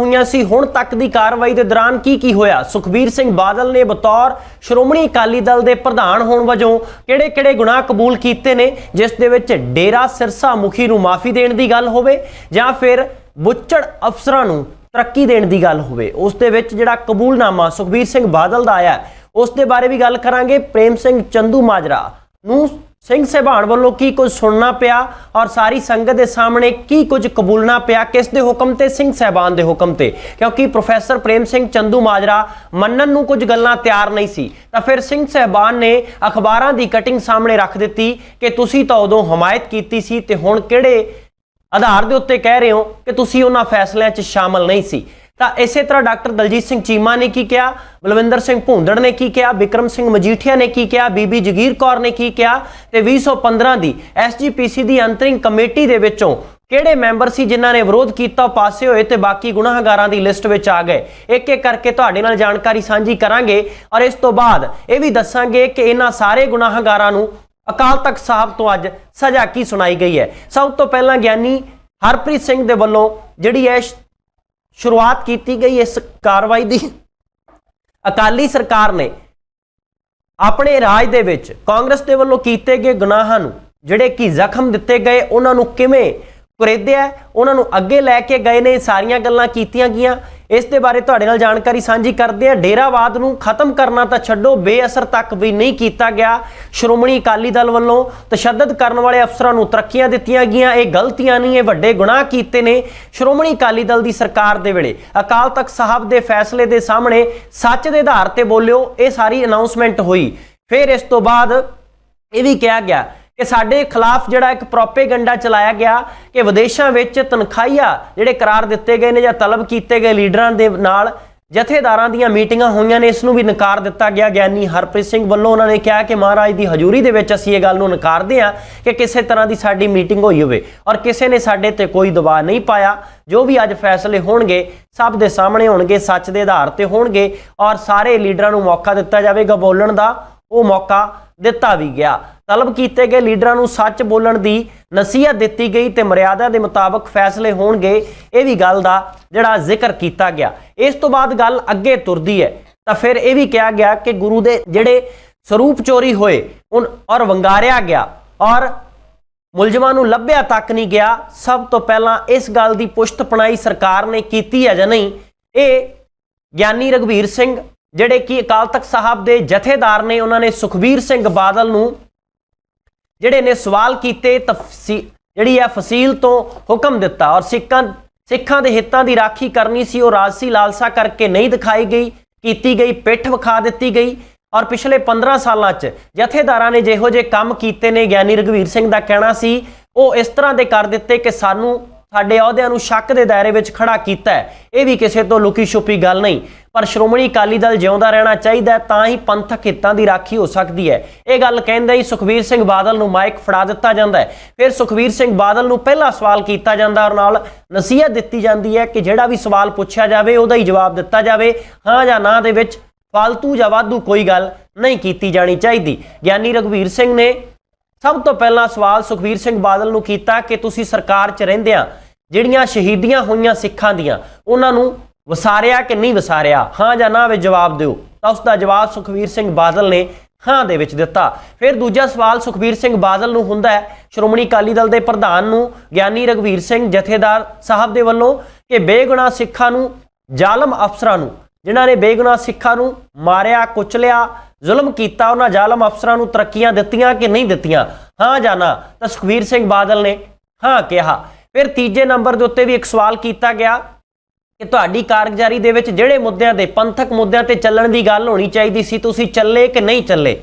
ਹੋਈਆਂ ਸੀ। ਹੁਣ ਤੱਕ ਦੀ ਕਾਰਵਾਈ ਦੇ ਦੌਰਾਨ ਕੀ ਕੀ ਹੋਇਆ? ਸੁਖਬੀਰ ਸਿੰਘ ਬਾਦਲ ਨੇ ਬਤੌਰ ਸ਼੍ਰੋਮਣੀ ਅਕਾਲੀ ਦਲ ਦੇ ਪ੍ਰਧਾਨ ਹੋਣ ਵਜੋਂ ਕਿਹੜੇ-ਕਿਹੜੇ ਗੁਨਾਹ ਕਬੂਲ ਕੀਤੇ ਨੇ, ਜਿਸ ਦੇ ਵਿੱਚ ਡੇਰਾ ਸਿਰਸਾ ਮੁਖੀ ਨੂੰ ਮਾਫੀ ਦੇਣ ਦੀ ਗੱਲ ਹੋਵੇ ਜਾਂ ਫਿਰ ਬੁੱਚੜ ਅਫਸਰਾਂ ਨੂੰ ਤਰੱਕੀ ਦੇਣ ਦੀ ਗੱਲ ਹੋਵੇ? ਉਸ ਦੇ ਵਿੱਚ ਜਿਹੜਾ ਕਬੂਲਨਾਮਾ ਸੁਖਬੀਰ ਸਿੰਘ ਬਾਦਲ ਦਾ ਆਇਆ, ਉਸ ਦੇ ਬਾਰੇ ਵੀ ਗੱਲ ਕਰਾਂਗੇ। ਪ੍ਰੇਮ ਸਿੰਘ ਚੰਦੂ ਮਾਜਰਾ ਨੂੰ ਸਿੰਘ ਸਹਿਬਾਨ ਵੱਲੋਂ ਕੀ ਕੁਝ ਸੁਣਨਾ ਪਿਆ ਔਰ ਸਾਰੀ ਸੰਗਤ ਦੇ ਸਾਹਮਣੇ ਕੀ ਕੁਝ ਕਬੂਲਣਾ ਪਿਆ? ਕਿਸ ਦੇ ਹੁਕਮ ਤੇ? ਸਿੰਘ ਸਹਿਬਾਨ ਦੇ ਹੁਕਮ ਤੇ। ਕਿਉਂਕਿ ਪ੍ਰੋਫੈਸਰ ਪ੍ਰੇਮ ਸਿੰਘ ਚੰਦੂ ਮਾਜਰਾ ਮੰਨਣ ਨੂੰ ਕੁਝ ਗੱਲਾਂ ਤਿਆਰ ਨਹੀਂ ਸੀ। ਤਾਂ ਫਿਰ ਸਿੰਘ ਸਹਿਬਾਨ ਨੇ ਅਖਬਾਰਾਂ ਦੀ ਕਟਿੰਗ ਸਾਹਮਣੇ ਰੱਖ ਦਿੱਤੀ ਕਿ ਤੁਸੀਂ ਤਾਂ ਉਦੋਂ ਹਮਾਇਤ ਕੀਤੀ ਸੀ ਤੇ ਹੁਣ ਕਿਹੜੇ ਆਧਾਰ ਦੇ ਉੱਤੇ ਕਹਿ ਰਹੇ ਹੋ ਕਿ ਤੁਸੀਂ ਉਹਨਾਂ ਫੈਸਲਿਆਂ 'ਚ ਸ਼ਾਮਲ ਨਹੀਂ ਸੀ? ਤਾਂ ਇਸੇ ਤਰ੍ਹਾਂ ਡਾਕਟਰ ਦਲਜੀਤ ਸਿੰਘ ਚੀਮਾ ਨੇ ਕੀ ਕਿਹਾ, ਬਲਵਿੰਦਰ ਸਿੰਘ ਭੁੰਦੜ ਨੇ ਕੀ ਕਿਹਾ, ਵਿਕਰਮ ਸਿੰਘ ਮਜੀਠੀਆ ਨੇ ਕੀ ਕਿਹਾ, ਬੀਬੀ ਜਗੀਰ ਕੌਰ ਨੇ ਕੀ ਕਿਹਾ ਤੇ 2015 ਦੀ ਐਸਜੀਪੀਸੀ ਦੀ ਅੰਤਰਿੰਗ ਕਮੇਟੀ ਦੇ ਵਿੱਚੋਂ ਕਿਹੜੇ ਮੈਂਬਰ ਸੀ ਜਿਨ੍ਹਾਂ ਨੇ ਵਿਰੋਧ ਕੀਤਾ ਉਹ ਪਾਸੇ ਹੋਏ ਤੇ ਬਾਕੀ ਗੁਨਾਹਗਾਰਾਂ ਦੀ ਲਿਸਟ ਵਿੱਚ ਆ ਗਏ। ਇੱਕ ਇੱਕ ਕਰਕੇ ਤੁਹਾਡੇ ਨਾਲ ਜਾਣਕਾਰੀ ਸਾਂਝੀ ਕਰਾਂਗੇ ਔਰ ਇਸ ਤੋਂ ਬਾਅਦ ਇਹ ਵੀ ਦੱਸਾਂਗੇ ਕਿ ਇਹਨਾਂ ਸਾਰੇ ਗੁਨਾਹਗਾਰਾਂ ਨੂੰ ਅਕਾਲ ਤਖਤ ਸਾਹਿਬ ਤੋਂ ਅੱਜ ਸਜ਼ਾ ਕੀ ਸੁਣਾਈ ਗਈ ਹੈ। ਸਭ ਤੋਂ ਪਹਿਲਾਂ ਗਿਆਨੀ ਹਰਪ੍ਰੀਤ ਸਿੰਘ ਦੇ ਵੱਲੋਂ ਜਿਹੜੀ ਹੈ ਸ਼ੁਰੂਆਤ ਕੀਤੀ ਗਈ ਇਸ ਕਾਰਵਾਈ ਦੀ। ਅਕਾਲੀ ਸਰਕਾਰ ਨੇ ਆਪਣੇ ਰਾਜ ਦੇ ਵਿੱਚ ਕਾਂਗਰਸ ਦੇ ਵੱਲੋਂ ਕੀਤੇ ਗਏ ਗੁਨਾਹਾਂ ਨੂੰ, ਜਿਹੜੇ ਕਿ ਜ਼ਖਮ ਦਿੱਤੇ ਗਏ, ਉਹਨਾਂ ਨੂੰ ਕਿਵੇਂ ਕੁਰੇਦਿਆ ਉਹਨਾਂ ਨੂੰ ਅੱਗੇ ਲੈ ਕੇ ਗਏ ਨੇ, ਸਾਰੀਆਂ ਗੱਲਾਂ ਕੀਤੀਆਂ ਗਈਆਂ। ਇਸ ਦੇ ਬਾਰੇ ਤੁਹਾਡੇ ਨਾਲ ਜਾਣਕਾਰੀ ਸਾਂਝੀ ਕਰਦੇ ਆ। ਡੇਰਾਵਾਦ ਨੂੰ ਖਤਮ ਕਰਨਾ ਤਾਂ ਛੱਡੋ, ਬੇਅਸਰ ਤੱਕ ਵੀ ਨਹੀਂ ਕੀਤਾ ਗਿਆ। ਸ਼੍ਰੋਮਣੀ ਅਕਾਲੀ ਦਲ ਵੱਲੋਂ ਤਸ਼ੱਦਦ ਕਰਨ ਵਾਲੇ ਅਫਸਰਾਂ ਨੂੰ ਤਰੱਕੀਆਂ ਦਿੱਤੀਆਂ ਗਈਆਂ। ਇਹ ਗਲਤੀਆਂ ਨਹੀਂ, ਇਹ ਵੱਡੇ ਗੁਨਾਹ ਕੀਤੇ ਨੇ। ਸ਼੍ਰੋਮਣੀ ਅਕਾਲੀ ਦਲ ਦੀ ਸਰਕਾਰ ਦੇ ਵੇਲੇ ਅਕਾਲ ਤਖਤ ਸਾਹਿਬ ਦੇ ਫੈਸਲੇ ਦੇ ਸਾਹਮਣੇ ਸੱਚ ਦੇ ਆਧਾਰ ਤੇ ਬੋਲਿਓ, ਇਹ ਸਾਰੀ ਅਨਾਉਂਸਮੈਂਟ ਹੋਈ। ਫਿਰ ਇਸ ਤੋਂ ਬਾਅਦ ਇਹ ਵੀ ਕਿਹਾ ਗਿਆ ਕਿ ਸਾਡੇ ਖਿਲਾਫ ਜਿਹੜਾ ਇੱਕ ਪ੍ਰੋਪੇਗੈਂਡਾ ਚਲਾਇਆ ਗਿਆ ਕਿ ਵਿਦੇਸ਼ਾਂ ਵਿੱਚ ਤਨਖਾਹੀਆ ਜਿਹੜੇ ਕਰਾਰ ਦਿੱਤੇ ਗਏ ਨੇ ਜਾਂ ਤਲਬ ਕੀਤੇ ਗਏ ਲੀਡਰਾਂ ਦੇ ਨਾਲ ਜਥੇਦਾਰਾਂ ਦੀਆਂ ਮੀਟਿੰਗਾਂ ਹੋਈਆਂ ਨੇ, ਇਸ ਨੂੰ ਵੀ ਨਕਾਰ ਦਿੱਤਾ ਗਿਆ ਗਿਆਨੀ ਹਰਪ੍ਰੀਤ ਸਿੰਘ ਵੱਲੋਂ। ਉਹਨਾਂ ਨੇ ਕਿਹਾ ਕਿ ਮਹਾਰਾਜ ਦੀ ਹਜ਼ੂਰੀ ਦੇ ਵਿੱਚ ਅਸੀਂ ਇਹ ਗੱਲ ਨੂੰ ਨਕਾਰਦੇ ਹਾਂ ਕਿ ਕਿਸੇ ਤਰ੍ਹਾਂ ਦੀ ਸਾਡੀ ਮੀਟਿੰਗ ਹੋਈ ਹੋਵੇ ਔਰ ਕਿਸੇ ਨੇ ਸਾਡੇ ਤੇ ਕੋਈ ਦਬਾਅ ਨਹੀਂ ਪਾਇਆ। ਜੋ ਵੀ ਅੱਜ ਫੈਸਲੇ ਹੋਣਗੇ, ਸਭ ਦੇ ਸਾਹਮਣੇ ਹੋਣਗੇ, ਸੱਚ ਦੇ ਆਧਾਰ ਤੇ ਹੋਣਗੇ ਔਰ ਸਾਰੇ ਲੀਡਰਾਂ ਨੂੰ ਮੌਕਾ ਦਿੱਤਾ ਜਾਵੇਗਾ ਬੋਲਣ ਦਾ। ਉਹ ਮੌਕਾ ਦਿੱਤਾ ਵੀ ਗਿਆ। ਤਲਬ ਕੀਤੇ ਗਏ ਲੀਡਰਾਂ ਨੂੰ ਸੱਚ ਬੋਲਣ ਦੀ ਨਸੀਹਤ ਦਿੱਤੀ ਗਈ ਤੇ ਮਰਿਆਦਾ ਦੇ ਮੁਤਾਬਕ ਫੈਸਲੇ ਹੋਣਗੇ, ਇਹ ਵੀ ਗੱਲ ਦਾ ਜਿਹੜਾ ਜ਼ਿਕਰ ਕੀਤਾ ਗਿਆ। ਇਸ ਤੋਂ ਬਾਅਦ ਗੱਲ ਅੱਗੇ ਤੁਰਦੀ ਹੈ। ਤਾਂ ਫਿਰ ਇਹ ਵੀ ਕਿਹਾ ਗਿਆ ਕਿ ਗੁਰੂ ਦੇ ਜਿਹੜੇ ਸਰੂਪ ਚੋਰੀ ਹੋਏ, ਉਨ ਔਰ ਵੰਗਾਰਿਆ ਗਿਆ ਔਰ ਮੁਲਜ਼ਮਾਂ ਨੂੰ ਲੱਭਿਆ ਤੱਕ ਨਹੀਂ ਗਿਆ, ਸਭ ਤੋਂ ਪਹਿਲਾਂ ਇਸ ਗੱਲ ਦੀ ਪੁਸ਼ਤ ਪਣਾਈ ਸਰਕਾਰ ਨੇ ਕੀਤੀ ਹੈ ਜਾਂ ਨਹੀਂ, ਇਹ ਗਿਆਨੀ ਰਗਵੀਰ ਸਿੰਘ, ਜਿਹੜੇ ਕਿ ਅਕਾਲ ਤਖਤ ਸਾਹਿਬ ਦੇ ਜਥੇਦਾਰ ਨੇ, ਉਹਨਾਂ ਨੇ ਸੁਖਬੀਰ ਸਿੰਘ ਬਾਦਲ ਨੂੰ ਜਿਹੜੇ ਨੇ ਸਵਾਲ ਕੀਤੇ, ਤਫਸੀ, ਜਿਹੜੀ ਹੈ ਫਸੀਲ ਤੋਂ ਹੁਕਮ ਦਿੱਤਾ ਔਰ ਸਿੱਖਾਂ ਸਿੱਖਾਂ ਦੇ ਹਿੱਤਾਂ ਦੀ ਰਾਖੀ ਕਰਨੀ ਸੀ, ਉਹ ਰਾਜਸੀ ਲਾਲਸਾ ਕਰਕੇ ਨਹੀਂ ਦਿਖਾਈ ਗਈ, ਕੀਤੀ ਗਈ, ਪਿੱਠ ਵਿਖਾ ਦਿੱਤੀ ਗਈ ਔਰ ਪਿਛਲੇ 15 ਸਾਲਾਂ 'ਚ ਜਥੇਦਾਰਾਂ ਨੇ ਜਿਹੋ ਜਿਹੇ ਕੰਮ ਕੀਤੇ ਨੇ, ਗਿਆਨੀ ਰਗਵੀਰ ਸਿੰਘ ਦਾ ਕਹਿਣਾ ਸੀ, ਉਹ ਇਸ ਤਰ੍ਹਾਂ ਦੇ ਕਰ ਦਿੱਤੇ ਕਿ ਸਾਨੂੰ, ਸਾਡੇ ਅਹੁਦਿਆਂ ਨੂੰ ਸ਼ੱਕ ਦੇ ਦਾਇਰੇ ਵਿੱਚ ਖੜਾ ਕੀਤਾ ਇਹ ਵੀ ਕਿਸੇ ਤੋਂ ਲੁਕੀ ਛੁਪੀ ਗੱਲ ਨਹੀਂ। ਪਰ ਸ਼੍ਰੋਮਣੀ ਅਕਾਲੀ ਦਲ ਜਿਉਂਦਾ ਰਹਿਣਾ ਚਾਹੀਦਾ ਤਾਂ ਹੀ ਪੰਥਕ ਹਿੱਤਾਂ ਦੀ ਰਾਖੀ ਹੋ ਸਕਦੀ ਹੈ। ਇਹ ਗੱਲ ਕਹਿੰਦੇ ਹੀ ਸੁਖਵੀਰ ਸਿੰਘ ਬਾਦਲ ਨੂੰ ਮਾਈਕ ਫੜਾ ਦਿੱਤਾ ਜਾਂਦਾ ਹੈ। ਫਿਰ ਸੁਖਵੀਰ ਸਿੰਘ ਬਾਦਲ ਨੂੰ ਪਹਿਲਾ ਸਵਾਲ ਕੀਤਾ ਜਾਂਦਾ ਔਰ ਨਾਲ ਨਸੀਹਤ ਦਿੱਤੀ ਜਾਂਦੀ ਹੈ ਕਿ ਜਿਹੜਾ ਵੀ ਸਵਾਲ ਪੁੱਛਿਆ ਜਾਵੇ, ਉਹਦਾ ਹੀ ਜਵਾਬ ਦਿੱਤਾ ਜਾਵੇ। ਹਾਂ ਜਾਂ ਨਾ ਦੇ ਵਿੱਚ ਫालतू ਜਾਂ ਵਾਧੂ ਕੋਈ ਗੱਲ ਨਹੀਂ ਕੀਤੀ ਜਾਣੀ ਚਾਹੀਦੀ। ਗਿਆਨੀ ਰਗਵੀਰ ਸਿੰਘ ਨੇ ਸਭ ਤੋਂ ਪਹਿਲਾਂ ਸਵਾਲ ਸੁਖਵੀਰ ਸਿੰਘ ਬਾਦਲ ਨੂੰ ਕੀਤਾ ਕਿ ਤੁਸੀਂ ਸਰਕਾਰ 'ਚ ਰਹਿੰਦਿਆਂ ਜਿਹੜੀਆਂ ਸ਼ਹੀਦੀਆਂ ਹੋਈਆਂ ਸਿੱਖਾਂ ਦੀਆਂ, ਉਹਨਾਂ ਨੂੰ ਵਸਾਰਿਆ ਕਿ ਨਹੀਂ ਵਸਾਰਿਆ? ਹਾਂ ਜਾਂ ਨਾ ਵਿੱਚ ਜਵਾਬ ਦਿਓ। ਤਾਂ ਉਸ ਦਾ ਜਵਾਬ ਸੁਖਵੀਰ ਸਿੰਘ ਬਾਦਲ ਨੇ ਹਾਂ ਦੇ ਵਿੱਚ ਦਿੱਤਾ। ਫਿਰ ਦੂਜਾ ਸਵਾਲ ਸੁਖਵੀਰ ਸਿੰਘ ਬਾਦਲ ਨੂੰ ਹੁੰਦਾ ਹੈ, ਸ਼੍ਰੋਮਣੀ ਅਕਾਲੀ ਦਲ ਦੇ ਪ੍ਰਧਾਨ ਨੂੰ ਗਿਆਨੀ ਰਗਵੀਰ ਸਿੰਘ ਜਥੇਦਾਰ ਸਾਹਿਬ ਦੇ ਵੱਲੋਂ ਕਿ ਬੇਗੁਨਾਹ ਸਿੱਖਾਂ ਨੂੰ, ਜ਼ਾਲਮ ਅਫਸਰਾਂ ਨੂੰ, ਜਿਨ੍ਹਾਂ ਨੇ ਬੇਗੁਨਾਹ ਸਿੱਖਾਂ ਨੂੰ ਮਾਰਿਆ, ਕੁਚਲਿਆ, ਜ਼ੁਲਮ ਕੀਤਾ, ਉਹਨਾਂ ਜ਼ਾਲਮ ਅਫਸਰਾਂ ਨੂੰ ਤਰੱਕੀਆਂ ਦਿੱਤੀਆਂ ਕਿ ਨਹੀਂ ਦਿੱਤੀਆਂ? ਹਾਂ ਜਾਂ ਨਾ? ਤਾਂ ਸੁਖਵੀਰ ਸਿੰਘ ਬਾਦਲ ਨੇ ਹਾਂ ਕਿਹਾ। ਫਿਰ ਤੀਜੇ ਨੰਬਰ ਦੇ ਉੱਤੇ ਵੀ ਇੱਕ ਸਵਾਲ ਕੀਤਾ ਗਿਆ। ਕਿ ਤੁਹਾਡੀ ਕਾਰਗੁਜ਼ਾਰੀ ਦੇ ਵਿੱਚ ਜਿਹੜੇ ਮੁੱਦਿਆਂ ਤੇ, ਪੰਥਕ ਮੁੱਦਿਆਂ ਤੇ ਚੱਲਣ ਦੀ ਗੱਲ ਹੋਣੀ ਚਾਹੀਦੀ ਸੀ, ਤੁਸੀਂ ਚੱਲੇ ਕਿ ਨਹੀਂ ਚੱਲੇ?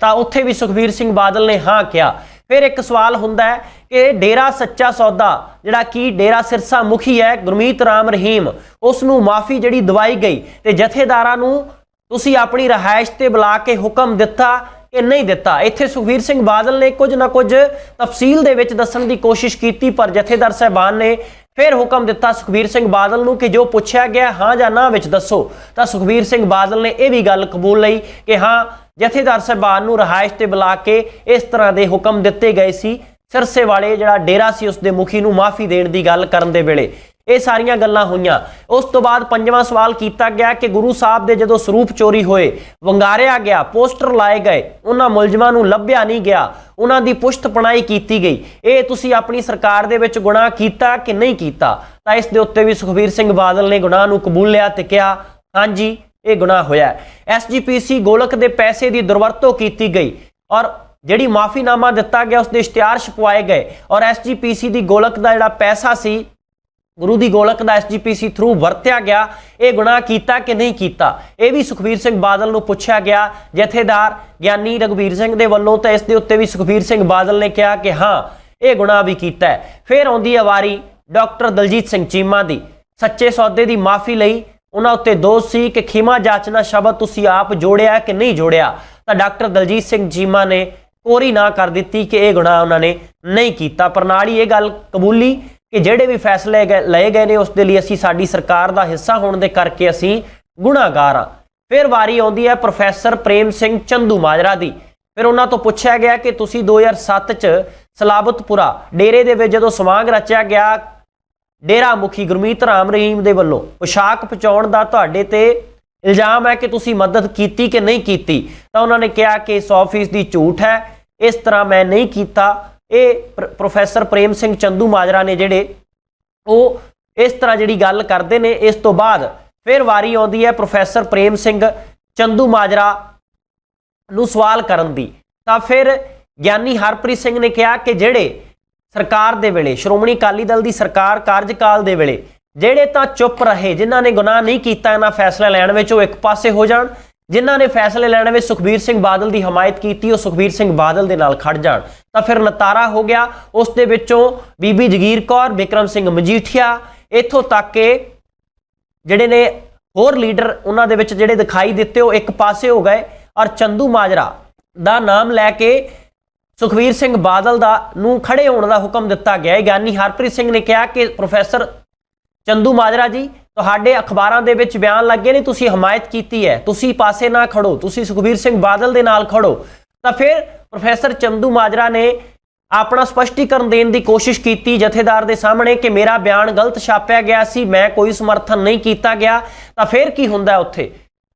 ਤਾਂ ਉੱਥੇ ਵੀ ਸੁਖਵੀਰ ਸਿੰਘ ਬਾਦਲ ਨੇ ਹਾਂ ਕਿਹਾ। ਫਿਰ ਇੱਕ ਸਵਾਲ ਹੁੰਦਾ ਹੈ ਕਿ ਡੇਰਾ ਸੱਚਾ ਸੌਦਾ, ਜਿਹੜਾ ਕਿ ਡੇਰਾ ਸਿਰਸਾ ਮੁਖੀ ਹੈ, ਗੁਰਮੀਤ ਰਾਮ ਰਹੀਮ, ਉਸ ਨੂੰ ਮਾਫੀ ਜਿਹੜੀ ਦਵਾਈ ਗਈ ਤੇ ਜਥੇਦਾਰਾਂ ਨੂੰ ਤੁਸੀਂ ਆਪਣੀ ਰਹਾਇਸ਼ ਤੇ ਬੁਲਾ ਕੇ ਹੁਕਮ ਦਿੱਤਾ ਕਿ ਨਹੀਂ ਦਿੱਤਾ। ਇੱਥੇ ਸੁਖਵੀਰ ਸਿੰਘ ਬਾਦਲ ਨੇ ਕੁਝ ਨਾ ਕੁਝ ਤਫਸੀਲ ਦੇ ਵਿੱਚ ਦੱਸਣ ਦੀ ਕੋਸ਼ਿਸ਼ ਕੀਤੀ, ਪਰ ਜਥੇਦਾਰ ਸਾਹਿਬਾਨ ਨੇ ਫਿਰ ਹੁਕਮ ਦਿੱਤਾ ਸੁਖਵੀਰ ਸਿੰਘ ਬਾਦਲ ਨੂੰ ਕਿ ਜੋ ਪੁੱਛਿਆ ਗਿਆ, ਹਾਂ ਜਾਂ ਨਾ ਵਿੱਚ ਦੱਸੋ। ਤਾਂ ਸੁਖਵੀਰ ਸਿੰਘ ਬਾਦਲ ਨੇ ਇਹ ਵੀ ਗੱਲ ਕਬੂਲ ਲਈ ਕਿ ਹਾਂ, ਜਥੇਦਾਰ ਸਾਹਿਬਾਨ ਨੂੰ ਰਹਾਇਸ਼ ਤੇ ਬੁਲਾ ਕੇ ਇਸ ਤਰ੍ਹਾਂ ਦੇ ਹੁਕਮ ਦਿੱਤੇ ਗਏ ਸੀ। ਸਿਰਸੇ ਵਾਲੇ ਜਿਹੜਾ ਡੇਰਾ ਸੀ, ਉਸ ਦੇ ਮੁਖੀ ਨੂੰ ਮਾਫੀ ਦੇਣ ਦੀ ਗੱਲ ਕਰਨ ਦੇ ਵੇਲੇ। ਇਹ ਸਾਰੀਆਂ ਗੱਲਾਂ ਹੋਈਆਂ। ਉਸ ਤੋਂ ਬਾਅਦ ਪੰਜਵਾਂ ਸਵਾਲ ਕੀਤਾ ਗਿਆ ਕਿ ਗੁਰੂ ਸਾਹਿਬ ਦੇ ਜਦੋਂ ਸਰੂਪ ਚੋਰੀ ਹੋਏ, ਵੰਗਾਰਿਆ ਗਿਆ, ਪੋਸਟਰ ਲਾਏ ਗਏ, ਉਹਨਾਂ ਮੁਲਜ਼ਮਾਂ ਨੂੰ ਲੱਭਿਆ ਨਹੀਂ ਗਿਆ, ਉਹਨਾਂ ਦੀ ਪੁਸ਼ਤ ਪਣਾਈ ਕੀਤੀ ਗਈ। ਇਹ ਤੁਸੀਂ ਆਪਣੀ ਸਰਕਾਰ ਦੇ ਵਿੱਚ ਗੁਨਾਹ ਕੀਤਾ ਕਿ ਨਹੀਂ ਕੀਤਾ? ਤਾਂ ਇਸ ਦੇ ਉੱਤੇ ਵੀ ਸੁਖਬੀਰ ਸਿੰਘ ਬਾਦਲ ਨੇ ਗੁਨਾਹ ਨੂੰ ਕਬੂਲ ਲਿਆ ਤੇ ਕਿਹਾ, ਹਾਂਜੀ, ਇਹ ਗੁਨਾਹ ਹੋਇਆ ਐਸਜੀਪੀਸੀ ਗੋਲਕ ਦੇ ਪੈਸੇ ਦੀ ਦੁਰਵਰਤੋਂ ਕੀਤੀ ਗਈ ਔਰ ਜਿਹੜੀ ਮਾਫੀਨਾਮਾ ਦਿੱਤਾ ਗਿਆ, ਉਸ ਦੇ ਇਸ਼ਤਿਹਾਰ ਛਪਵਾਏ ਗਏ ਔਰ ਐਸਜੀਪੀਸੀ ਦੀ ਗੋਲਕ ਦਾ ਜਿਹੜਾ ਪੈਸਾ ਸੀ ਗੁਰੂ ਦੀ ਗੋਲਕ ਦਾ ਐਸਜੀਪੀਸੀ ਥਰੂ ਵਰਤਿਆ ਗਿਆ, ਇਹ ਗੁਨਾਹ ਕੀਤਾ ਕਿ ਨਹੀਂ ਕੀਤਾ? ਇਹ ਵੀ ਸੁਖਬੀਰ ਸਿੰਘ ਬਾਦਲ ਨੂੰ ਪੁੱਛਿਆ ਗਿਆ, ਜਥੇਦਾਰ ਗਿਆਨੀ ਰਗਵੀਰ ਸਿੰਘ ਦੇ ਵੱਲੋਂ ਤਾਂ ਇਸ ਦੇ ਉੱਤੇ ਵੀ ਸੁਖਬੀਰ ਸਿੰਘ ਬਾਦਲ ਨੇ ਕਿਹਾ ਕਿ ਹਾਂ, ਇਹ ਗੁਨਾਹ ਵੀ ਕੀਤਾ ਫਿਰ ਆਉਂਦੀ ਹੈ ਵਾਰੀ ਡਾਕਟਰ ਦਲਜੀਤ ਸਿੰਘ ਚੀਮਾ ਦੀ। ਸੱਚੇ ਸੌਦੇ ਦੀ ਮਾਫੀ ਲਈ ਉਹਨਾਂ ਉੱਤੇ ਦੋਸ਼ ਸੀ ਕਿ ਖਿਮਾ ਜਾਚਨਾ ਸ਼ਬਦ ਤੁਸੀਂ ਆਪ ਜੋੜਿਆ ਕਿ ਨਹੀਂ ਜੋੜਿਆ? ਤਾਂ ਡਾਕਟਰ ਦਲਜੀਤ ਸਿੰਘ ਚੀਮਾ ਨੇ ਕੋਰੀ ਨਾ ਕਰ ਦਿੱਤੀ ਕਿ ਇਹ ਗੁਨਾਹ ਉਹਨਾਂ ਨੇ ਨਹੀਂ ਕੀਤਾ। ਪਰ ਨਾਲ ਹੀ ਇਹ ਗੱਲ ਕਬੂਲੀ ਕਿ ਜਿਹੜੇ ਵੀ ਫੈਸਲੇ ਗਏ- ਲਏ ਗਏ ਨੇ, ਉਸ ਦੇ ਲਈ ਅਸੀਂ ਸਾਡੀ ਸਰਕਾਰ ਦਾ ਹਿੱਸਾ ਹੋਣ ਦੇ ਕਰਕੇ ਅਸੀਂ ਗੁਨਾਹਗਾਰ ਹਾਂ। ਫਿਰ ਵਾਰੀ ਆਉਂਦੀ ਹੈ ਪ੍ਰੋਫੈਸਰ ਪ੍ਰੇਮ ਸਿੰਘ ਚੰਦੂ ਮਾਜਰਾ ਦੀ। ਫਿਰ ਉਹਨਾਂ ਤੋਂ ਪੁੱਛਿਆ ਗਿਆ ਕਿ ਤੁਸੀਂ 2007 ਚ ਸਲਾਬਤਪੁਰਾ ਡੇਰੇ ਦੇ ਵਿੱਚ ਜਦੋਂ ਸਮਾਗਮ ਰਚਿਆ ਗਿਆ ਡੇਰਾ ਮੁਖੀ ਗੁਰਮੀਤ ਰਾਮ ਰਹੀਮ ਦੇ ਵੱਲੋਂ ਪੁਸ਼ਾਕ ਪਹੁੰਚਾਉਣ ਦਾ ਤੁਹਾਡੇ ਤੇ ਇਲਜ਼ਾਮ ਹੈ ਕਿ ਤੁਸੀਂ ਮਦਦ ਕੀਤੀ ਕਿ ਨਹੀਂ ਕੀਤੀ, ਤਾਂ ਉਹਨਾਂ ਨੇ ਕਿਹਾ ਕਿ 100% ਦੀ ਝੂਠ ਹੈ, ਇਸ ਤਰ੍ਹਾਂ ਮੈਂ ਨਹੀਂ ਕੀਤਾ। ਇਹ ਪ੍ਰ- ਪ੍ਰੋਫੈਸਰ ਪ੍ਰੇਮ ਸਿੰਘ ਚੰਦੂ ਮਾਜਰਾ ਨੇ ਜਿਹੜੇ ਉਹ ਇਸ ਤਰ੍ਹਾਂ ਜਿਹੜੀ ਗੱਲ ਕਰਦੇ ਨੇ, ਇਸ ਤੋਂ ਬਾਅਦ ਫਿਰ ਵਾਰੀ ਆਉਂਦੀ ਹੈ ਪ੍ਰੋਫੈਸਰ ਪ੍ਰੇਮ ਸਿੰਘ ਚੰਦੂ ਮਾਜਰਾ ਨੂੰ ਸਵਾਲ ਕਰਨ ਦੀ। ਤਾਂ ਫਿਰ ਗਿਆਨੀ ਹਰਪ੍ਰੀਤ ਸਿੰਘ ਨੇ ਕਿਹਾ ਕਿ ਜਿਹੜੇ ਸਰਕਾਰ ਦੇ ਵੇਲੇ, ਸ਼੍ਰੋਮਣੀ ਅਕਾਲੀ ਦਲ ਦੀ ਸਰਕਾਰ ਕਾਰਜਕਾਲ ਦੇ ਵੇਲੇ, ਜਿਹੜੇ ਤਾਂ ਚੁੱਪ ਰਹੇ, ਜਿਨ੍ਹਾਂ ਨੇ ਗੁਨਾਹ ਨਹੀਂ ਕੀਤਾ, ਇਹਨਾਂ ਫੈਸਲਾ ਲੈਣ ਵਿੱਚ ਉਹ ਇੱਕ ਪਾਸੇ ਹੋ ਜਾਣ ਜਿਨ੍ਹਾਂ ਨੇ ਫੈਸਲੇ ਲੈਣ ਵਿੱਚ ਸੁਖਬੀਰ ਸਿੰਘ ਬਾਦਲ ਦੀ ਹਮਾਇਤ ਕੀਤੀ, ਉਹ ਸੁਖਬੀਰ ਸਿੰਘ ਬਾਦਲ ਦੇ ਨਾਲ ਖੜ ਜਾਣ। ਤਾਂ ਫਿਰ ਨਤਾਰਾ ਹੋ ਗਿਆ। ਉਸ ਦੇ ਵਿੱਚੋਂ ਬੀਬੀ ਜਗੀਰ ਕੌਰ, ਬਿਕਰਮ ਸਿੰਘ ਮਜੀਠੀਆ, ਇੱਥੋਂ ਤੱਕ ਕਿ ਜਿਹੜੇ ਨੇ ਹੋਰ ਲੀਡਰ ਉਹਨਾਂ ਦੇ ਵਿੱਚ ਜਿਹੜੇ ਦਿਖਾਈ ਦਿੱਤੇ, ਉਹ ਇੱਕ ਪਾਸੇ ਹੋ ਗਏ ਔਰ ਚੰਦੂ ਮਾਜਰਾ ਦਾ ਨਾਮ ਲੈ ਕੇ ਸੁਖਵੀਰ ਸਿੰਘ ਬਾਦਲ ਦਾ ਨੂੰ ਖੜੇ ਹੋਣ ਦਾ ਹੁਕਮ ਦਿੱਤਾ ਗਿਆ। ਹੈ ਗਿਆਨੀ ਹਰਪ੍ਰੀਤ ਸਿੰਘ ਨੇ ਕਿਹਾ ਕਿ ਪ੍ਰੋਫੈਸਰ ਚੰਦੂ ਮਾਜਰਾ ਜੀ ਤੁਹਾਡੇ ਅਖਬਾਰਾਂ ਦੇ ਵਿੱਚ ਬਿਆਨ ਲੱਗੇ ਨੇ, ਤੁਸੀਂ ਹਮਾਇਤ ਕੀਤੀ ਹੈ। ਤੁਸੀਂ ਪਾਸੇ ਨਾ ਖੜੋ, ਤੁਸੀਂ ਸੁਖਬੀਰ ਸਿੰਘ ਬਾਦਲ ਦੇ ਨਾਲ ਖੜੋ। ਤਾਂ ਫਿਰ ਪ੍ਰੋਫੈਸਰ ਚੰਦੂ ਮਾਜਰਾ ਨੇ ਆਪਣਾ ਸਪਸ਼ਟੀਕਰਨ ਦੇਣ ਦੀ ਕੋਸ਼ਿਸ਼ ਕੀਤੀ, ਜਥੇਦਾਰ ਦੇ ਸਾਹਮਣੇ ਕਿ ਮੇਰਾ ਬਿਆਨ ਗਲਤ ਛਾਪਿਆ ਗਿਆ ਸੀ, ਮੈਂ ਕੋਈ ਸਮਰਥਨ ਨਹੀਂ ਕੀਤਾ ਗਿਆ। ਤਾਂ ਫਿਰ ਕੀ ਹੁੰਦਾ ਉੱਥੇ?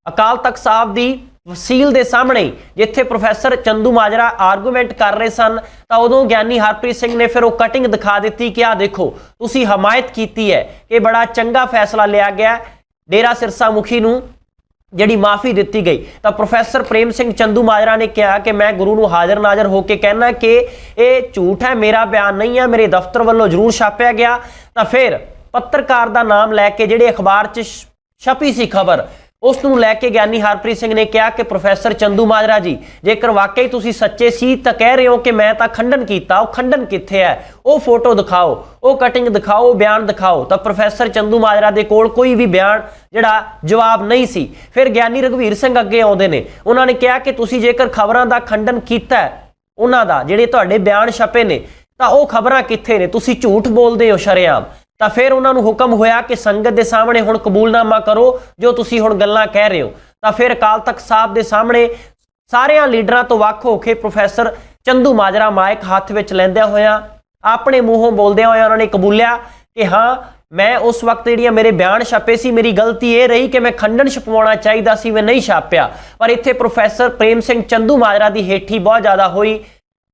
ਅਕਾਲ ਤਖਤ ਸਾਹਿਬ ਦੀ ਵਸੀਲ ਦੇ ਸਾਹਮਣੇ ਜਿੱਥੇ ਪ੍ਰੋਫੈਸਰ ਚੰਦੂ ਮਾਜਰਾ ਆਰਗੂਮੈਂਟ ਕਰ ਰਹੇ ਸਨ, ਤਾਂ ਉਦੋਂ ਗਿਆਨੀ ਹਰਪ੍ਰੀਤ ਸਿੰਘ ਨੇ ਫਿਰ ਉਹ ਕਟਿੰਗ ਦਿਖਾ ਦਿੱਤੀ ਕਿ ਆ ਦੇਖੋ, ਤੁਸੀਂ ਹਮਾਇਤ ਕੀਤੀ ਹੈ ਕਿ ਬੜਾ ਚੰਗਾ ਫੈਸਲਾ ਲਿਆ ਗਿਆ ਡੇਰਾ ਸਿਰਸਾ ਮੁਖੀ ਨੂੰ ਜਿਹੜੀ ਮਾਫੀ ਦਿੱਤੀ ਗਈ। ਤਾਂ ਪ੍ਰੋਫੈਸਰ ਪ੍ਰੇਮ ਸਿੰਘ ਚੰਦੂ ਮਾਜਰਾ ਨੇ ਕਿਹਾ ਕਿ ਮੈਂ ਗੁਰੂ ਨੂੰ ਹਾਜ਼ਰ ਨਾਜ਼ਰ ਹੋ ਕੇ ਕਹਿਣਾ ਕਿ ਇਹ ਝੂਠ ਹੈ, ਮੇਰਾ ਬਿਆਨ ਨਹੀਂ ਹੈ, ਮੇਰੇ ਦਫ਼ਤਰ ਵੱਲੋਂ ਜ਼ਰੂਰ ਛਾਪਿਆ ਗਿਆ। ਤਾਂ ਫਿਰ ਪੱਤਰਕਾਰ ਦਾ ਨਾਮ ਲੈ ਕੇ ਜਿਹੜੇ ਅਖਬਾਰ 'ਚ ਛਪੀ ਸੀ ਖਬਰ ਉਸ ਨੂੰ ਲੈ ਕੇ ਗਿਆਨੀ ਹਰਪ੍ਰੀਤ ਸਿੰਘ ਨੇ ਕਿਹਾ ਕਿ ਪ੍ਰੋਫੈਸਰ ਚੰਦੂ ਮਾਜਰਾ ਜੀ, ਜੇਕਰ ਵਾਕਈ ਤੁਸੀਂ ਸੱਚੇ ਸੀ ਤਾਂ ਕਹਿ ਰਹੇ ਹੋ ਕਿ ਮੈਂ ਤਾਂ ਖੰਡਨ ਕੀਤਾ, ਉਹ ਖੰਡਨ ਕਿੱਥੇ ਹੈ? ਉਹ ਫੋਟੋ ਦਿਖਾਓ, ਉਹ ਕਟਿੰਗ ਦਿਖਾਓ, ਉਹ ਬਿਆਨ ਦਿਖਾਓ, ਤਾਂ ਪ੍ਰੋਫੈਸਰ ਚੰਦੂ ਮਾਜਰਾ ਦੇ ਕੋਲ ਕੋਈ ਵੀ ਬਿਆਨ ਜਿਹੜਾ ਜਵਾਬ ਨਹੀਂ ਸੀ। ਫਿਰ ਗਿਆਨੀ ਰਘਵੀਰ ਸਿੰਘ ਅੱਗੇ ਆਉਂਦੇ ਨੇ। ਉਹਨਾਂ ਨੇ ਕਿਹਾ ਕਿ ਤੁਸੀਂ ਜੇਕਰ ਖਬਰਾਂ ਦਾ ਖੰਡਨ ਕੀਤਾ ਉਹਨਾਂ ਦਾ, ਜਿਹੜੇ ਤੁਹਾਡੇ ਬਿਆਨ ਛਪੇ ਨੇ, ਤਾਂ ਉਹ ਖਬਰਾਂ ਕਿੱਥੇ ਨੇ? ਤੁਸੀਂ ਝੂਠ ਬੋਲਦੇ ਹੋ, ਸ਼ਰੇਆਮ। ਤਾਂ ਫਿਰ ਉਹਨਾਂ ਨੂੰ ਹੁਕਮ ਹੋਇਆ ਕਿ ਸੰਗਤ ਦੇ ਸਾਹਮਣੇ ਹੁਣ ਕਬੂਲਨਾਮਾ ਕਰੋ, ਜੋ ਤੁਸੀਂ ਹੁਣ ਗੱਲਾਂ ਕਹਿ ਰਹੇ ਹੋ। ਤਾਂ ਫਿਰ ਅਕਾਲ ਤਖਤ ਸਾਹਿਬ ਦੇ ਸਾਹਮਣੇ ਸਾਰਿਆਂ ਲੀਡਰਾਂ ਤੋਂ ਵੱਖ ਹੋ ਕੇ ਪ੍ਰੋਫੈਸਰ ਚੰਦੂ ਮਾਜਰਾ ਮਾਈਕ ਹੱਥ ਵਿੱਚ ਲੈਂਦਿਆਂ ਹੋਇਆ, ਆਪਣੇ ਮੂੰਹੋਂ ਬੋਲਦਿਆਂ ਹੋਇਆ ਉਹਨਾਂ ਨੇ ਕਬੂਲਿਆ ਕਿ ਹਾਂ, ਮੈਂ ਉਸ ਵਕਤ ਜਿਹੜੀਆਂ ਮੇਰੇ ਬਿਆਨ ਛਾਪੇ ਸੀ, ਮੇਰੀ ਗਲਤੀ ਇਹ ਰਹੀ ਕਿ ਮੈਂ ਖੰਡਨ ਛਪਵਾਉਣਾ ਚਾਹੀਦਾ ਸੀ, ਮੈਂ ਨਹੀਂ ਛਾਪਿਆ। ਪਰ ਇੱਥੇ ਪ੍ਰੋਫੈਸਰ ਪ੍ਰੇਮ ਸਿੰਘ ਚੰਦੂ ਮਾਜਰਾ ਦੀ ਹੇਠੀ ਬਹੁਤ ਜ਼ਿਆਦਾ ਹੋਈ।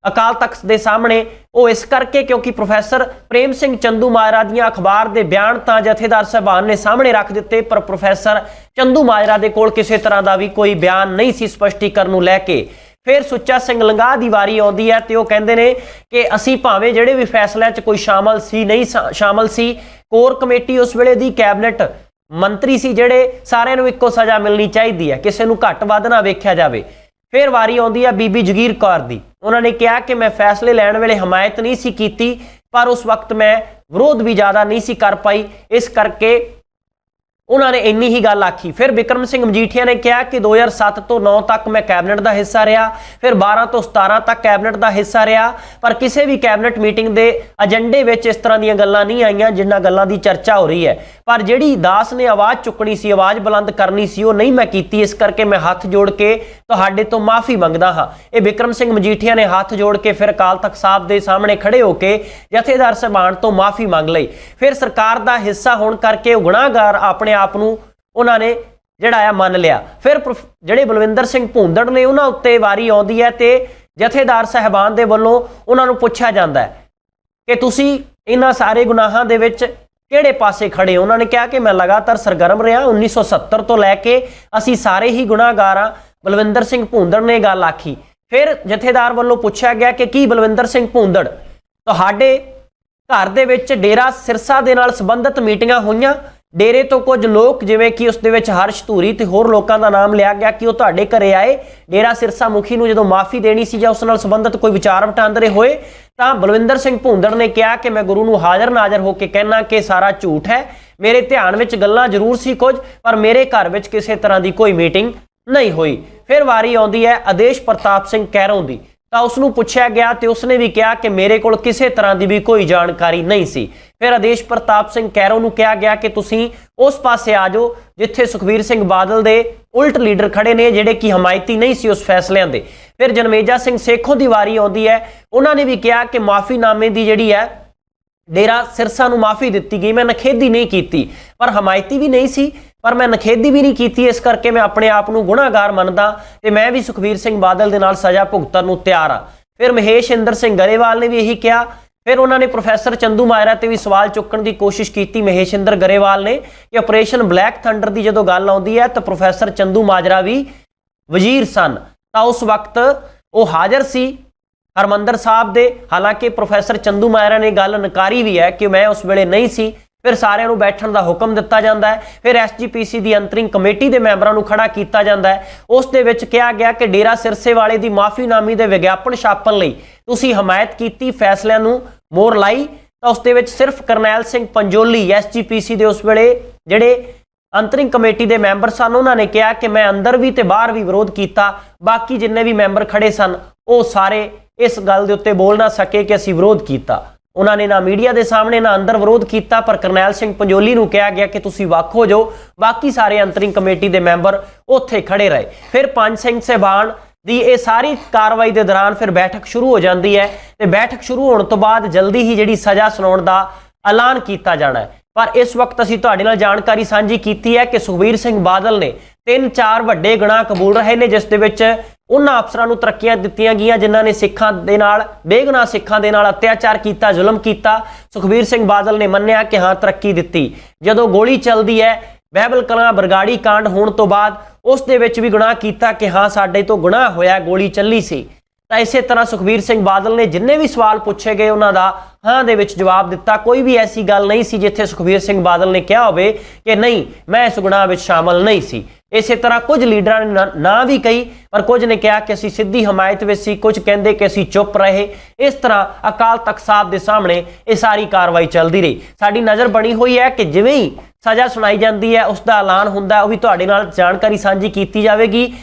ਅਕਾਲ ਤਖਤ ਦੇ ਸਾਹਮਣੇ। ਉਹ ਇਸ ਕਰਕੇ ਕਿਉਂਕਿ ਪ੍ਰੋਫੈਸਰ ਪ੍ਰੇਮ ਸਿੰਘ ਚੰਦੂ ਮਾਜਰਾ ਦੀਆਂ ਅਖਬਾਰ ਦੇ ਬਿਆਨ ਤਾਂ ਜਥੇਦਾਰ ਸਾਹਿਬਾਨ ਨੇ ਸਾਹਮਣੇ ਰੱਖ ਦਿੱਤੇ, ਪਰ ਪ੍ਰੋਫੈਸਰ ਚੰਦੂ ਮਾਜਰਾ ਦੇ ਕੋਲ ਕਿਸੇ ਤਰ੍ਹਾਂ ਦਾ ਵੀ ਕੋਈ ਬਿਆਨ ਨਹੀਂ ਸੀ ਸਪਸ਼ਟੀਕਰਨ ਨੂੰ ਲੈ ਕੇ। ਫਿਰ ਸੁੱਚਾ ਸਿੰਘ ਲੰਗਾਹ ਦੀ ਵਾਰੀ ਆਉਂਦੀ ਹੈ ਤੇ ਉਹ ਕਹਿੰਦੇ ਨੇ ਕਿ ਅਸੀਂ ਭਾਵੇਂ ਜਿਹੜੇ ਵੀ ਫੈਸਲਿਆਂ 'ਚ ਕੋਈ ਸ਼ਾਮਲ ਸੀ, ਨਹੀਂ ਸ਼ਾ- ਸ਼ਾਮਲ ਸੀ, ਕੋਰ ਕਮੇਟੀ ਉਸ ਵੇਲੇ ਦੀ ਕੈਬਨਿਟ ਮੰਤਰੀ ਸੀ ਜਿਹੜੇ ਸਾਰਿਆਂ ਨੂੰ ਇੱਕੋ ਸਜ਼ਾ ਮਿਲਣੀ ਚਾਹੀਦੀ ਹੈ, ਕਿਸੇ ਨੂੰ ਘੱਟ ਵੱਧ ਨਾ ਵੇਖਿਆ ਜਾਵੇ। ਫਿਰ ਵਾਰੀ ਆਉਂਦੀ ਆ ਬੀਬੀ ਜਗੀਰ ਕੌਰ ਦੀ। ਉਹਨਾਂ ਨੇ ਕਿਹਾ ਕਿ ਮੈਂ ਫੈਸਲੇ ਲੈਣ ਵੇਲੇ ਹਮਾਇਤ ਨਹੀਂ ਸੀ ਕੀਤੀ, ਪਰ ਉਸ ਵਕਤ ਮੈਂ ਵਿਰੋਧ ਵੀ ਜ਼ਿਆਦਾ ਨਹੀਂ ਸੀ ਕਰ ਪਾਈ। ਇਸ ਕਰਕੇ ਉਹਨਾਂ ਨੇ ਇੰਨੀ ਹੀ ਗੱਲ ਆਖੀ। ਫਿਰ ਵਿਕਰਮ ਸਿੰਘ ਮਜੀਠੀਆ ਨੇ ਕਿਹਾ ਕਿ 2007 ਤੋਂ 9 ਤੱਕ ਮੈਂ ਕੈਬਨਿਟ ਦਾ ਹਿੱਸਾ ਰਿਹਾ, ਫਿਰ 12 ਤੋਂ 17 ਤੱਕ ਕੈਬਨਿਟ ਦਾ ਹਿੱਸਾ ਰਿਹਾ, ਪਰ ਕਿਸੇ ਵੀ ਕੈਬਨਿਟ ਮੀਟਿੰਗ ਦੇ ਏਜੰਡੇ ਵਿੱਚ ਇਸ ਤਰ੍ਹਾਂ ਦੀਆਂ ਗੱਲਾਂ ਨਹੀਂ ਆਈਆਂ ਜਿੰਨਾਂ ਗੱਲਾਂ ਦੀ ਚਰਚਾ ਹੋ ਰਹੀ ਹੈ। ਪਰ ਜਿਹੜੀ ਦਾਸ ਨੇ ਆਵਾਜ਼ ਚੁੱਕਣੀ ਸੀ, ਆਵਾਜ਼ ਬੁਲੰਦ ਕਰਨੀ ਸੀ, ਉਹ ਨਹੀਂ ਮੈਂ ਕੀਤੀ, ਇਸ ਕਰਕੇ ਮੈਂ ਹੱਥ ਜੋੜ ਕੇ ਤੁਹਾਡੇ ਤੋਂ ਮਾਫੀ ਮੰਗਦਾ ਹਾਂ। ਇਹ ਵਿਕਰਮ ਸਿੰਘ ਮਜੀਠੀਆ ਨੇ ਹੱਥ ਜੋੜ ਕੇ ਫਿਰ ਅਕਾਲ ਤਖਤ ਸਾਹਿਬ ਦੇ ਸਾਹਮਣੇ ਖੜੇ ਹੋ ਕੇ ਜਥੇਦਾਰ ਸਹਿਬਾਨ ਤੋਂ ਮਾਫੀ ਮੰਗ ਲਈ। ਫਿਰ ਸਰਕਾਰ ਦਾ ਹਿੱਸਾ ਹੋਣ ਕਰਕੇ ਉਹ ਗੁਨਾਹਗਾਰ ਆਪਣੇ ਆਪ ਨੂੰ ਉਹਨਾਂ ਨੇ ਜਿਹੜਾ ਆ ਮੰਨ ਲਿਆ। ਫਿਰ ਜਿਹੜੇ ਬਲਵਿੰਦਰ ਸਿੰਘ ਭੂੰਦੜ ਨੇ ਉਹਨਾਂ ਉੱਤੇ ਵਾਰੀ ਆਉਂਦੀ ਹੈ ਤੇ ਜਥੇਦਾਰ ਸਹਿਬਾਨ ਦੇ ਵੱਲੋਂ ਉਹਨਾਂ ਨੂੰ ਪੁੱਛਿਆ ਜਾਂਦਾ ਹੈ ਕਿ ਤੁਸੀਂ ਇਹਨਾਂ ਸਾਰੇ ਗੁਨਾਹਾਂ ਦੇ ਵਿੱਚ ਕਿਹੜੇ ਪਾਸੇ ਖੜੇ ਹੋ? ਉਹਨਾਂ ਨੇ ਕਿਹਾ ਕਿ ਮੈਂ ਲਗਾਤਾਰ ਸਰਗਰਮ ਰਿਹਾ। 1970 ਤੋਂ ਲੈ ਕੇ ਅਸੀਂ ਸਾਰੇ ਹੀ ਗੁਨਾਹਗਾਰ ਹਾਂ। ਬਲਵਿੰਦਰ ਸਿੰਘ ਭੂੰਦੜ ਨੇ ਗੱਲ ਆਖੀ। ਫਿਰ ਜਥੇਦਾਰ ਵੱਲੋਂ ਪੁੱਛਿਆ ਗਿਆ ਕਿ ਕੀ ਬਲਵਿੰਦਰ ਸਿੰਘ ਭੂੰਦੜ, ਤੁਹਾਡੇ ਘਰ ਦੇ ਵਿੱਚ ਡੇਰਾ ਸਿਰਸਾ ਦੇ ਨਾਲ ਸੰਬੰਧਿਤ ਮੀਟਿੰਗਾਂ ਹੋਈਆਂ? ਡੇਰੇ ਤੋਂ ਕੁਝ ਲੋਕ, ਜਿਵੇਂ ਕਿ ਉਸ ਦੇ ਵਿੱਚ ਹਰਸ਼ ਧੂਰੀ ਤੇ ਹੋਰ ਲੋਕਾਂ ਦਾ ਨਾਮ ਲਿਆ ਗਿਆ ਕਿ ਉਹ ਤੁਹਾਡੇ ਘਰੇ ਆਏ। ਡੇਰਾ ਸਿਰਸਾ ਮੁਖੀ ਨੂੰ ਜਦੋਂ ਮਾਫੀ ਦੇਣੀ ਸੀ ਜਾਂ ਉਸ ਨਾਲ ਸੰਬੰਧਿਤ ਕੋਈ ਵਿਚਾਰ ਵਟਾਂਦਰੇ ਹੋਏ, ਤਾਂ ਬਲਵਿੰਦਰ ਸਿੰਘ ਭੁੰਦੜ ਨੇ ਕਿਹਾ ਕਿ ਮੈਂ ਗੁਰੂ ਨੂੰ ਹਾਜ਼ਰ ਨਾਜ਼ਰ ਹੋ ਕੇ ਕਹਿਣਾ ਕਿ ਸਾਰਾ ਝੂਠ ਹੈ। ਮੇਰੇ ਧਿਆਨ ਵਿੱਚ ਗੱਲਾਂ ਜ਼ਰੂਰ ਸੀ ਕੁਝ, ਪਰ ਮੇਰੇ ਘਰ ਵਿੱਚ ਕਿਸੇ ਤਰ੍ਹਾਂ ਦੀ ਕੋਈ ਮੀਟਿੰਗ ਨਹੀਂ ਹੋਈ। ਫਿਰ ਵਾਰੀ ਆਉਂਦੀ ਹੈ ਆਦੇਸ਼ ਪ੍ਰਤਾਪ ਸਿੰਘ ਕੈਰੋਂ ਦੀ। ਤਾਂ ਉਸ ਨੂੰ ਪੁੱਛਿਆ ਗਿਆ ਤੇ ਉਸਨੇ ਵੀ ਕਿਹਾ ਕਿ ਮੇਰੇ ਕੋਲ ਕਿਸੇ ਤਰ੍ਹਾਂ ਦੀ ਵੀ ਕੋਈ ਜਾਣਕਾਰੀ ਨਹੀਂ ਸੀ। ਫਿਰ ਆਦੇਸ਼ ਪ੍ਰਤਾਪ ਸਿੰਘ ਕੈਰੋਂ ਨੂੰ ਕਿਹਾ ਗਿਆ ਕਿ ਤੁਸੀਂ ਉਸ ਪਾਸੇ ਆ ਜਾਓ, ਜਿੱਥੇ ਸੁਖਵੀਰ ਸਿੰਘ ਬਾਦਲ ਦੇ ਉਲਟ ਲੀਡਰ ਖੜੇ ਨੇ, ਜਿਹੜੇ ਕਿ ਹਮਾਇਤੀ ਨਹੀਂ ਸੀ ਉਸ ਫੈਸਲਿਆਂ ਦੇ। ਫਿਰ ਜਨਮੇਜਾ ਸਿੰਘ ਸੇਖੋਂ ਦੀ ਵਾਰੀ ਆਉਂਦੀ ਹੈ। ਉਹਨਾਂ ਨੇ ਵੀ ਕਿਹਾ ਕਿ ਮਾਫੀਨਾਮੇ ਦੀ ਜਿਹੜੀ ਹੈ ਡੇਰਾ ਸਿਰਸਾ ਨੂੰ ਮਾਫੀ ਦਿੱਤੀ ਗਈ। ਮੈਂ ਨਖੇਦੀ ਨਹੀਂ ਕੀਤੀ। ਪਰ ਹਮਾਇਤੀ ਵੀ ਨਹੀਂ ਸੀ। ਪਰ ਮੈਂ ਨਖੇਦੀ ਵੀ ਨਹੀਂ ਕੀਤੀ। ਇਸ ਕਰਕੇ ਮੈਂ ਆਪਣੇ ਆਪ ਨੂੰ ਗੁਨਾਹਗਾਰ ਮੰਨਦਾ ਤੇ ਮੈਂ ਵੀ ਸੁਖਵੀਰ ਸਿੰਘ ਬਾਦਲ ਦੇ ਨਾਲ ਸਜ਼ਾ ਭੁਗਤਣ ਨੂੰ ਤਿਆਰ ਹਾਂ। ਫਿਰ ਮਹੇਸ਼ ਇੰਦਰ ਸਿੰਘ ਗਰੇਵਾਲ ਨੇ ਵੀ ਇਹੀ ਕਿਹਾ। ਫਿਰ ਉਹਨਾਂ ਨੇ ਪ੍ਰੋਫੈਸਰ ਚੰਦੂ ਮਾਇਰਾ ਤੇ ਵੀ ਸਵਾਲ ਚੁੱਕਣ ਦੀ ਕੋਸ਼ਿਸ਼ ਕੀਤੀ ਮਹੇਸ਼ ਇੰਦਰ ਗਰੇਵਾਲ ਨੇ ਕਿ ਆਪਰੇਸ਼ਨ ਬਲੈਕ ਥੰਡਰ ਦੀ ਜਦੋਂ ਗੱਲ ਆਉਂਦੀ ਹੈ ਤਾਂ ਪ੍ਰੋਫੈਸਰ ਚੰਦੂ ਮਾਜਰਾ ਵੀ ਵਜ਼ੀਰ ਸਨ। ਤਾਂ ਉਸ ਵਕਤ ਉਹ ਹਾਜ਼ਰ ਸੀ। ਹਰਮੰਦਰ ਸਾਹਿਬ ਦੇ, ਹਾਲਾਂਕਿ ਪ੍ਰੋਫੈਸਰ ਚੰਦੂ ਮਾਇਰਾ ਨੇ ਗੱਲ ਨਕਾਰੀ ਵੀ ਹੈ ਕਿ ਮੈਂ ਉਸ ਵੇਲੇ ਨਹੀਂ ਸੀ, ਫਿਰ ਸਾਰਿਆਂ ਨੂੰ ਬੈਠਣ ਦਾ ਹੁਕਮ ਦਿੱਤਾ ਜਾਂਦਾ ਹੈ, ਫਿਰ ਐਸਜੀਪੀਸੀ ਦੀ ਅੰਤਰਿੰਗ ਕਮੇਟੀ ਦੇ ਮੈਂਬਰਾਂ ਨੂੰ ਖੜਾ ਕੀਤਾ ਜਾਂਦਾ ਹੈ। ਉਸ ਦੇ ਵਿੱਚ ਕਿਹਾ ਗਿਆ ਕਿ ਡੇਰਾ ਸਿਰਸੇ ਵਾਲੇ ਦੀ ਮਾਫੀਨਾਮੀ ਦੇ ਵਿਗਿਆਪਨ ਛਾਪਣ ਲਈ ਤੁਸੀਂ ਹਮਾਇਤ ਕੀਤੀ, ਫੈਸਲਿਆਂ ਨੂੰ ਮੋਹਰ ਲਾਈ, ਤਾਂ ਉਸ ਦੇ ਵਿੱਚ ਸਿਰਫ ਕਰਨੈਲ ਸਿੰਘ ਪੰਜੋਲੀ ਐਸਜੀਪੀਸੀ ਦੇ ਉਸ ਵੇਲੇ ਜਿਹੜੇ ਅੰਤਰਿੰਗ ਕਮੇਟੀ ਦੇ ਮੈਂਬਰ ਸਨ, ਉਹਨਾਂ ਨੇ ਕਿਹਾ ਕਿ ਮੈਂ ਅੰਦਰ ਵੀ ਤੇ ਬਾਹਰ ਵੀ ਵਿਰੋਧ ਕੀਤਾ, ਬਾਕੀ ਜਿੰਨੇ ਵੀ ਮੈਂਬਰ ਖੜੇ ਸਨ, ਉਹ ਸਾਰੇ ਇਸ ਗੱਲ ਦੇ ਉੱਤੇ ਬੋਲ ਨਾ ਸਕੇ ਕਿ ਅਸੀਂ ਵਿਰੋਧ ਕੀਤਾ। ਉਹਨਾਂ ਨੇ ਨਾ ਮੀਡੀਆ ਦੇ ਸਾਹਮਣੇ ਨਾ ਅੰਦਰ ਵਿਰੋਧ ਕੀਤਾ, ਪਰ ਕਰਨੈਲ ਸਿੰਘ ਪੰਜੋਲੀ ਨੂੰ ਕਿਹਾ ਗਿਆ ਕਿ ਤੁਸੀਂ ਵੱਖ ਹੋ ਜਾਓ। ਬਾਕੀ ਸਾਰੇ ਅੰਤਰਿੰਗ ਕਮੇਟੀ ਦੇ ਮੈਂਬਰ ਉੱਥੇ ਖੜੇ ਰਹੇ। ਫਿਰ ਪੰਜ ਸਿੰਘ ਸਹਿਬਾਨ ਦੀ ਇਹ ਸਾਰੀ ਕਾਰਵਾਈ ਦੇ ਦੌਰਾਨ ਫਿਰ ਬੈਠਕ ਸ਼ੁਰੂ ਹੋ ਜਾਂਦੀ ਹੈ ਤੇ ਬੈਠਕ ਸ਼ੁਰੂ ਹੋਣ ਤੋਂ ਬਾਅਦ ਜਲਦੀ ਹੀ ਜਿਹੜੀ ਸਜ਼ਾ ਸੁਣਾਉਣ ਦਾ ਐਲਾਨ ਕੀਤਾ ਜਾਣਾ ਹੈ। ਪਰ ਇਸ ਵਕਤ ਅਸੀਂ ਤੁਹਾਡੇ ਨਾਲ ਜਾਣਕਾਰੀ ਸਾਂਝੀ ਕੀਤੀ ਹੈ ਕਿ ਸੁਖਬੀਰ ਸਿੰਘ ਬਾਦਲ ਨੇ ਤਿੰਨ ਚਾਰ ਵੱਡੇ ਗੁਨਾਹ ਕਬੂਲ ਰਹੇ ਨੇ, ਜਿਸ ਦੇ ਵਿੱਚ ਉਹਨਾਂ ਅਫਸਰਾਂ ਨੂੰ ਤਰੱਕੀਆਂ ਦਿੱਤੀਆਂ ਗਈਆਂ ਜਿਨ੍ਹਾਂ ਨੇ ਸਿੱਖਾਂ ਦੇ ਨਾਲ, ਬੇਗੁਨਾਹ ਸਿੱਖਾਂ ਦੇ ਨਾਲ ਅਤਿਆਚਾਰ ਕੀਤਾ, ਜ਼ੁਲਮ ਕੀਤਾ। ਸੁਖਬੀਰ ਸਿੰਘ ਬਾਦਲ ਨੇ ਮੰਨਿਆ ਕਿ ਹਾਂ, ਤਰੱਕੀ ਦਿੱਤੀ। ਜਦੋਂ ਗੋਲੀ ਚੱਲਦੀ ਹੈ, ਬਹਿਬਲ ਕਲਾਂ ਬਰਗਾੜੀ ਕਾਂਡ ਹੋਣ ਤੋਂ ਬਾਅਦ ਉਸ ਦੇ ਵਿੱਚ ਵੀ ਗੁਨਾਹ ਕੀਤਾ ਕਿ ਹਾਂ, ਸਾਡੇ ਤੋਂ ਗੁਨਾਹ ਹੋਇਆ, ਗੋਲੀ ਚੱਲੀ ਸੀ। ਤਾਂ ਇਸੇ ਤਰ੍ਹਾਂ ਸੁਖਬੀਰ ਸਿੰਘ ਬਾਦਲ ਨੇ ਜਿੰਨੇ ਵੀ ਸਵਾਲ ਪੁੱਛੇ ਗਏ ਉਹਨਾਂ ਦਾ ਹਾਂ ਦੇ ਵਿੱਚ ਜਵਾਬ ਦਿੱਤਾ। ਕੋਈ ਵੀ ਐਸੀ ਗੱਲ ਨਹੀਂ ਸੀ ਜਿੱਥੇ ਸੁਖਬੀਰ ਸਿੰਘ ਬਾਦਲ ਨੇ ਕਿਹਾ ਹੋਵੇ ਕਿ ਨਹੀਂ, ਮੈਂ ਇਸ ਗੁਨਾਹ ਵਿੱਚ ਸ਼ਾਮਲ ਨਹੀਂ ਸੀ। ਇਸੇ ਤਰ੍ਹਾਂ ਕੁਝ ਲੀਡਰਾਂ ਨੇ ਨਾ- ਵੀ ਕਹੀ, ਪਰ ਕੁਝ ਨੇ ਕਿਹਾ ਕਿ ਅਸੀਂ ਸਿੱਧੀ ਹਮਾਇਤ ਵਿੱਚ ਸੀ, ਕੁਝ ਕਹਿੰਦੇ ਕਿ ਅਸੀਂ ਚੁੱਪ ਰਹੇ। ਇਸ ਤਰ੍ਹਾਂ ਅਕਾਲ ਤਖਤ ਸਾਹਿਬ ਦੇ ਸਾਹਮਣੇ ਇਹ ਸਾਰੀ ਕਾਰਵਾਈ ਚੱਲਦੀ ਰਹੀ। ਸਾਡੀ ਨਜ਼ਰ ਬਣੀ ਹੋਈ ਹੈ ਕਿ ਜਿਵੇਂ ਹੀ ਸਜ਼ਾ ਸੁਣਾਈ ਜਾਂਦੀ ਹੈ ਉਸ ਦਾ ਐਲਾਨ ਹੁੰਦਾ ਉਹ ਵੀ ਤੁਹਾਡੇ ਨਾਲ ਜਾਣਕਾਰੀ ਸਾਂਝੀ ਕੀਤੀ ਜਾਵੇਗੀ।